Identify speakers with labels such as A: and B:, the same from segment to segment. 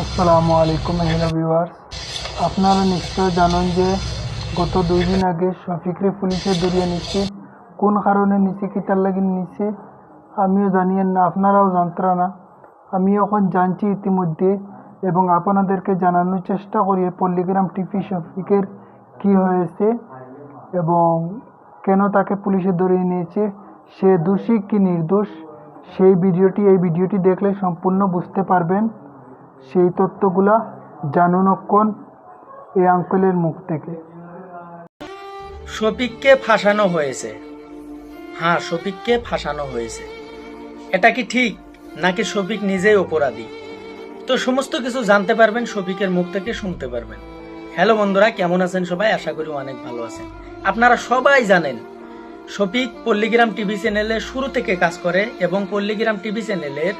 A: আসসালামু আলাইকুম hello viewers. আপনারা নিশ্চয় জানেন যে গত দুই দিন আগে শফিকরে পুলিশে ধরিয়ে নিচ্ছে কোন কারণে নিচ্ছে কি তার লাগে নিচ্ছে আমিও জানিয়েন না, আপনারাও জানতরা না। আমি এখন জানছি ইতিমধ্যে এবং আপনাদেরকে জানানোর চেষ্টা করি পল্লিগ্রাম টিপি শফিকের কি হয়েছে এবং কেন তাকে পুলিশে ধরিয়ে নিয়েছে, সে দোষী কি নির্দোষ, সেই ভিডিওটি, এই ভিডিওটি দেখলে সম্পূর্ণ বুঝতে পারবেন। সেই তথ্যগুলা জানুন অক্ষণ এই আঙ্কেলের মুখ থেকে।
B: শফিককে ফাঁসানো হয়েছে। হ্যাঁ শফিককে ফাঁসানো হয়েছে। এটা কি ঠিক নাকি শফিক নিজেই অপরাধী? তো সমস্ত কিছু জানতে পারবেন শফিকের মুখ থেকে শুনতে পারবেন। হ্যালো বন্ধুরা, কেমন আছেন সবাই? আশা করি অনেক ভালো আছেন। আপনারা সবাই জানেন শফিক পল্লীগ্রাম টিভি চ্যানেলে শুরু থেকে কাজ করে এবং পল্লীগ্রাম টিভি চ্যানেলের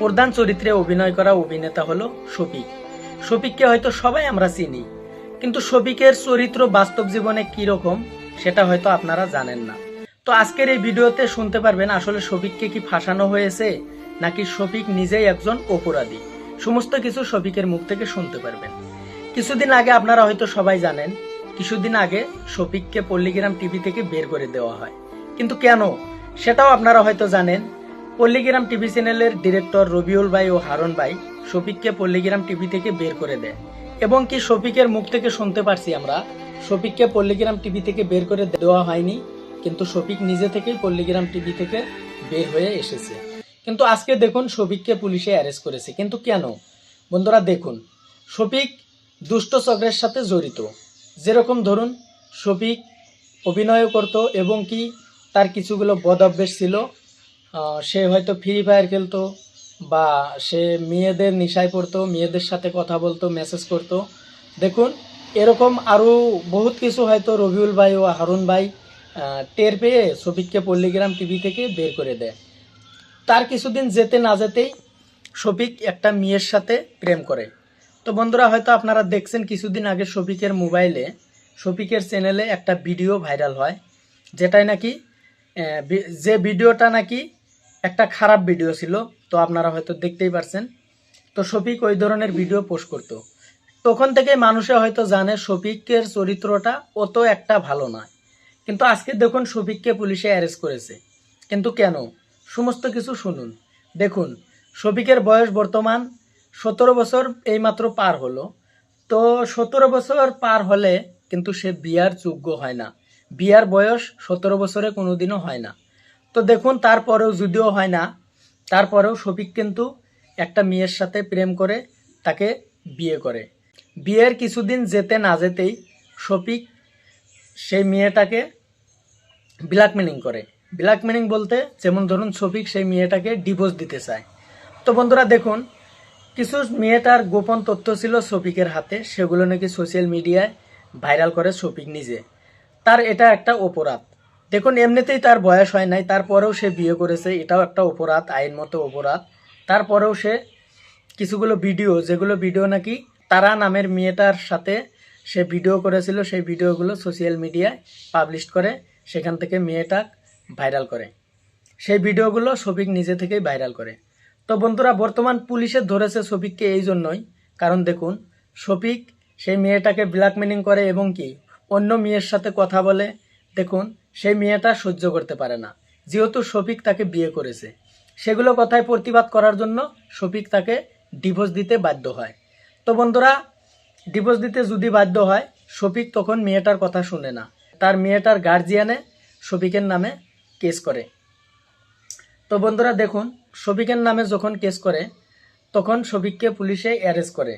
B: প্রধান চরিত্রে অভিনয় করা অভিনেতা হলো শফিক। শফিককে হয়তো সবাই আমরা চিনি, কিন্তু শফিকের চরিত্র বাস্তব জীবনে কি রকম, সেটা হয়তো আপনারা জানেন না। তো আজকের এই ভিডিওতে শুনতে পারবেন আসলে শফিককে কি ফাঁসানো হয়েছে, নাকি শফিক নিজেই একজন অপরাধী। সমস্ত কিছু শফিকের মুখ থেকে শুনতে পারবেন। কিছুদিন আগে আপনারা হয়তো সবাই জানেন, কিছুদিন আগে শফিককে পল্লীগ্রাম টিভি থেকে বের করে দেওয়া হয়। কিন্তু কেন, সেটাও আপনারা হয়তো জানেন পল্লীগ্রাম টিভি চ্যানেলের ডিরেক্টর রবিউল ভাই ও হারন ভাই শফিককে পল্লীগ্রাম টিভি থেকে বের করে দেয়। এবং কি শফিকের মুখ থেকে শুনতে পারছি আমরা, শফিককে পল্লীগ্রাম টিভি থেকে বের করে দেওয়া হয়নি, কিন্তু শফিক নিজে থেকেই পল্লীগ্রাম টিভি থেকে বের হয়ে এসেছে। কিন্তু আজকে দেখুন শফিককে পুলিশে অ্যারেস্ট করেছে। কিন্তু কেন? বন্ধুরা, দেখুন, শফিক দুষ্ট চক্রের সাথে জড়িত। যেরকম ধরুন, শফিক অভিনয় করত এবং কি তার কিছুগুলো বদ অভ্যেস ছিল সে হয়তো ফ্রি ফায়ার খেলতো বা সে মেয়েদের নিশায় পড়তো, মেয়েদের সাথে কথা বলতো মেসেজ করতো। দেখুন, এরকম আরও বহুত কিছু হয়তো রবিউল ভাই ও হারুন ভাই টের পেয়ে শফিককে পল্লীগ্রাম টিভি থেকে বের করে দেয়। তার কিছুদিন যেতে না যেতেই শফিক একটা মেয়ের সাথে প্রেম করে। তো বন্ধুরা, হয়তো আপনারা দেখছেন কিছুদিন আগে শফিকের মোবাইলে, শফিকের চ্যানেলে একটা ভিডিও ভাইরাল হয়, যেটাই নাকি যে ভিডিওটা নাকি একটা খারাপ ভিডিও ছিল, তো আপনারা হয়তো দেখতেই পারছেন। তো শফিক ওই ধরনের ভিডিও পোস্ট করতো। তখন থেকে মানুষে হয়তো জানে শফিকের চরিত্রটা অত একটা ভালো নয়। কিন্তু আজকে দেখুন শফিককে পুলিশে অ্যারেস্ট করেছে। কিন্তু কেন? সমস্ত কিছু শুনুন। দেখুন, শফিকের বয়স বর্তমান সতেরো বছর এইমাত্র পার হলো। তো সতেরো বছর পার হলে কিন্তু সে বিয়ার যোগ্য হয় না। বিয়ার বয়স সতেরো বছরে কোনোদিনও হয় না। তো দেখুন, তারপরেও যদিও হয় না, তারপরেও শফিক কিন্তু একটা মেয়ের সাথে প্রেম করে, তাকে বিয়ে করে। বিয়ের কিছুদিন যেতে না যেতেই শফিক সেই মেয়েটাকে ব্ল্যাকমেলিং করে। ব্ল্যাকমেলিং বলতে যেমন ধরুন, শফিক সেই মেয়েটাকে ডিভোর্স দিতে চায়। তো বন্ধুরা, দেখুন, কিছু মেয়েটার গোপন তথ্য ছিল শফিকের হাতে, সেগুলো নাকি সোশ্যাল মিডিয়ায় ভাইরাল করে শফিক নিজে। তার এটা একটা অপরাধ। দেখুন, এমনিতেই তার বয়স হয় নাই, তারপরেও সে বিয়ে করেছে, এটাও একটা অপরাধ, আইন মতো অপরাধ। তারপরেও সে কিছুগুলো ভিডিও, যেগুলো ভিডিও নাকি তারা নামের মেয়েটার সাথে সে ভিডিও করেছিল, সেই ভিডিওগুলো সোশ্যাল মিডিয়ায় পাবলিশ করে, সেখান থেকে মেয়েটা ভাইরাল করে। সেই ভিডিওগুলো শফিক নিজে থেকেই ভাইরাল করে। তো বন্ধুরা, বর্তমান পুলিশে ধরেছে শফিককে এই জন্যই। কারণ দেখুন শফিক সেই মেয়েটাকে ব্ল্যাকমেলিং করে এবং কি, অন্য মেয়ের সাথে কথা বলে, দেখুন সেই মেয়েটা সহ্য করতে পারে না। যেহেতু শফিক তাকে বিয়ে করেছে। সেগুলো কথায় প্রতিবাদ করার জন্য শফিক তাকে ডিভোর্স দিতে বাধ্য হয়। তো বন্ধুরা, ডিভোর্স দিতে যদি বাধ্য হয়, শফিক তখন মেয়েটার কথা শুনে না। তার মেয়েটার গার্জিয়ানে শফিকের নামে কেস করে। তো বন্ধুরা, দেখুন, শফিকের নামে যখন কেস করে, তখন শফিককে পুলিশে অ্যারেস্ট করে।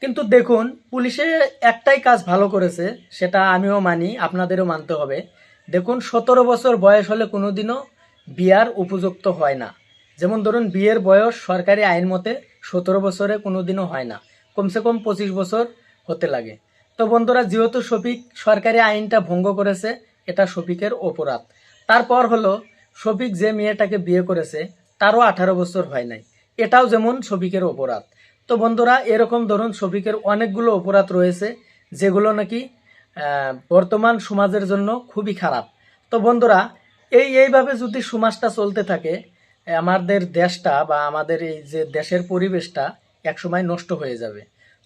B: কিন্তু দেখুন, পুলিশে একটাই কাজ ভালো করেছে, সেটা আমিও মানি, আপনাদেরও মানতে হবে। দেখুন, সতেরো বছর বয়স হলে কোনোদিনও বিয়ার উপযুক্ত হয় না। যেমন ধরুন, বিয়ের বয়স সরকারি আইন মতে সতেরো বছরে কোনোদিনও হয় না। কমসে কম পঁচিশ বছর হতে লাগে। তো বন্ধুরা, যেহেতু শফিক সরকারি আইনটা ভঙ্গ করেছে, এটা শফিকের অপরাধ। তারপর হলো, শফিক যে মেয়েটাকে বিয়ে করেছে, তারও আঠারো বছর হয় নাই। এটাও যেমন শফিকের অপরাধ। তো বন্ধুরা, এরকম ধরুন, শফিকের অনেকগুলো অপরাধ রয়েছে, যেগুলো নাকি বর্তমান সমাজের জন্য খুবই খারাপ। তো বন্ধুরা, এই এইভাবে যদি সমাজটা চলতে থাকে আমাদের দেশটা বা আমাদের এই যে দেশের পরিবেশটা একসময় নষ্ট হয়ে যাবে।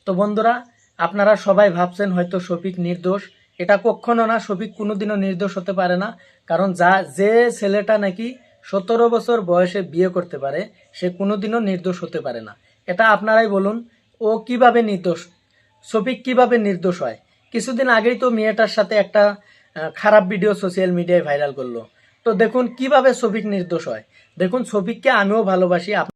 B: তো বন্ধুরা, আপনারা সবাই ভাবছেন হয়তো শফিক নির্দোষ। এটা কখনো না, শফিক কোনোদিনও নির্দোষ হতে পারে না। কারণ যা, যে ছেলেটা নাকি সতেরো বছর বয়সে বিয়ে করতে পারে, সে কোনোদিনও নির্দোষ হতে পারে না। এটা আপনারাই বলুন, ও কীভাবে নির্দোষ? শফিক কীভাবে নির্দোষ হয়? কিছুদিন আগেই তো মেয়েটার সাথে একটা খারাপ ভিডিও সোশ্যাল মিডিয়ায় ভাইরাল করল। তো দেখুন কীভাবে শফিক নির্দোষ হয়। দেখুন শফিককে আমিও ভালোবাসি